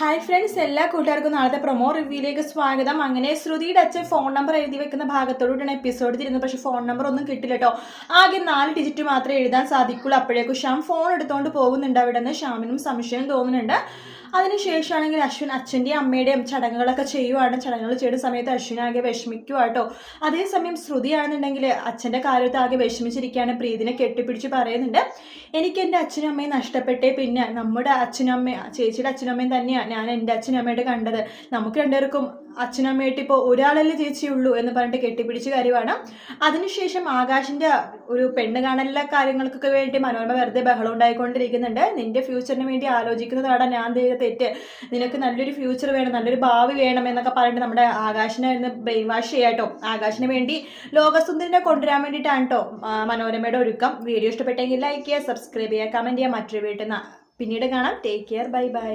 Hi friends എല്ലാ കൂട്ടുകാർക്കും നാളത്തെ പ്രൊമോ റിവ്യൂയിലേക്ക് സ്വാഗതം. അങ്ങനെ ശ്രുതിയുടെ അച്ഛൻ ഫോൺ നമ്പർ എഴുതി വെക്കുന്ന ഭാഗത്തോടുകൂടിയാണ് എപ്പിസോഡ് തിരുന്നത് പക്ഷേ ഫോൺ നമ്പർ ഒന്നും കിട്ടില്ല കേട്ടോ ആകെ നാല് ഡിജിറ്റ് മാത്രമേ എഴുതാൻ സാധിക്കുള്ളൂ. അപ്പോഴേക്കും ഷ്യാം ഫോൺ എടുത്തുകൊണ്ട് പോകുന്നുണ്ട് അവിടെ നിന്ന്. ഷ്യാമിനും സംശയം തോന്നുന്നുണ്ട്. അതിനുശേഷമാണെങ്കിൽ അശ്വിൻ അച്ഛന്റെയും അമ്മയുടെയും ചടങ്ങുകളൊക്കെ ചെയ്യുവാണ്. ചടങ്ങുകൾ ചെയ്യുന്ന സമയത്ത് അശ്വിൻ ആകെ വിഷമിക്കുവാട്ടോ അതേസമയം ശ്രുതിയാണെന്നുണ്ടെങ്കിൽ അച്ഛന്റെ കാര്യത്തിൽ ആകെ വിഷമിച്ചിരിക്കുകയാണ്. പ്രീതിനെ കെട്ടിപ്പിടിച്ച് പറയുന്നുണ്ട്. എനിക്ക് എന്റെ അച്ഛനും അമ്മയും നഷ്ടപ്പെട്ടേ. പിന്നെ നമ്മുടെ അച്ഛനും അമ്മയും ചേച്ചിയുടെ അച്ഛനും അമ്മയും തന്നെയാണ് ഞാൻ എന്റെ അച്ഛനും അമ്മയുടെ കണ്ടത്. നമുക്ക് രണ്ടുപേർക്കും അച്ഛനും അമ്മയായിട്ട് ഇപ്പോൾ ഒരാളല്ലേ ചേച്ചിയുള്ളൂ എന്ന് പറഞ്ഞിട്ട് കെട്ടിപ്പിടിച്ച് കാര്യമാണ്. അതിനുശേഷം ആകാശിന്റെ ഒരു പെണ്ണ് കാണലിലെ കാര്യങ്ങൾക്കൊക്കെ വേണ്ടി മനോരമ വെറുതെ ബഹളം ഉണ്ടായിക്കൊണ്ടിരിക്കുന്നുണ്ട്. നിന്റെ ഫ്യൂച്ചറിന് വേണ്ടി ആലോചിക്കുന്നതാണ് ഞാൻ ചെയ്ത തെറ്റ്. നിനക്ക് നല്ലൊരു ഫ്യൂച്ചർ വേണം നല്ലൊരു ഭാവി വേണം എന്നൊക്കെ പറഞ്ഞിട്ട് നമ്മുടെ ആകാശിനെ ഇന്ന് ബ്രെയിൻ വാഷ് ചെയ്യാട്ടോ ആകാശിന് വേണ്ടി ലോകസുന്ദരിനെ കൊണ്ടുവരാൻ വേണ്ടിയിട്ടാണ് കേട്ടോ മനോരമയുടെ ഒരുക്കം. വീഡിയോ ഇഷ്ടപ്പെട്ടെങ്കിൽ ലൈക്ക് ചെയ്യുക സബ്സ്ക്രൈബ് ചെയ്യുക കമന്റ് ചെയ്യുക. മറ്റൊരു വീട്ടിൽ നിന്ന് പിന്നീട് കാണാം. Take care bye bye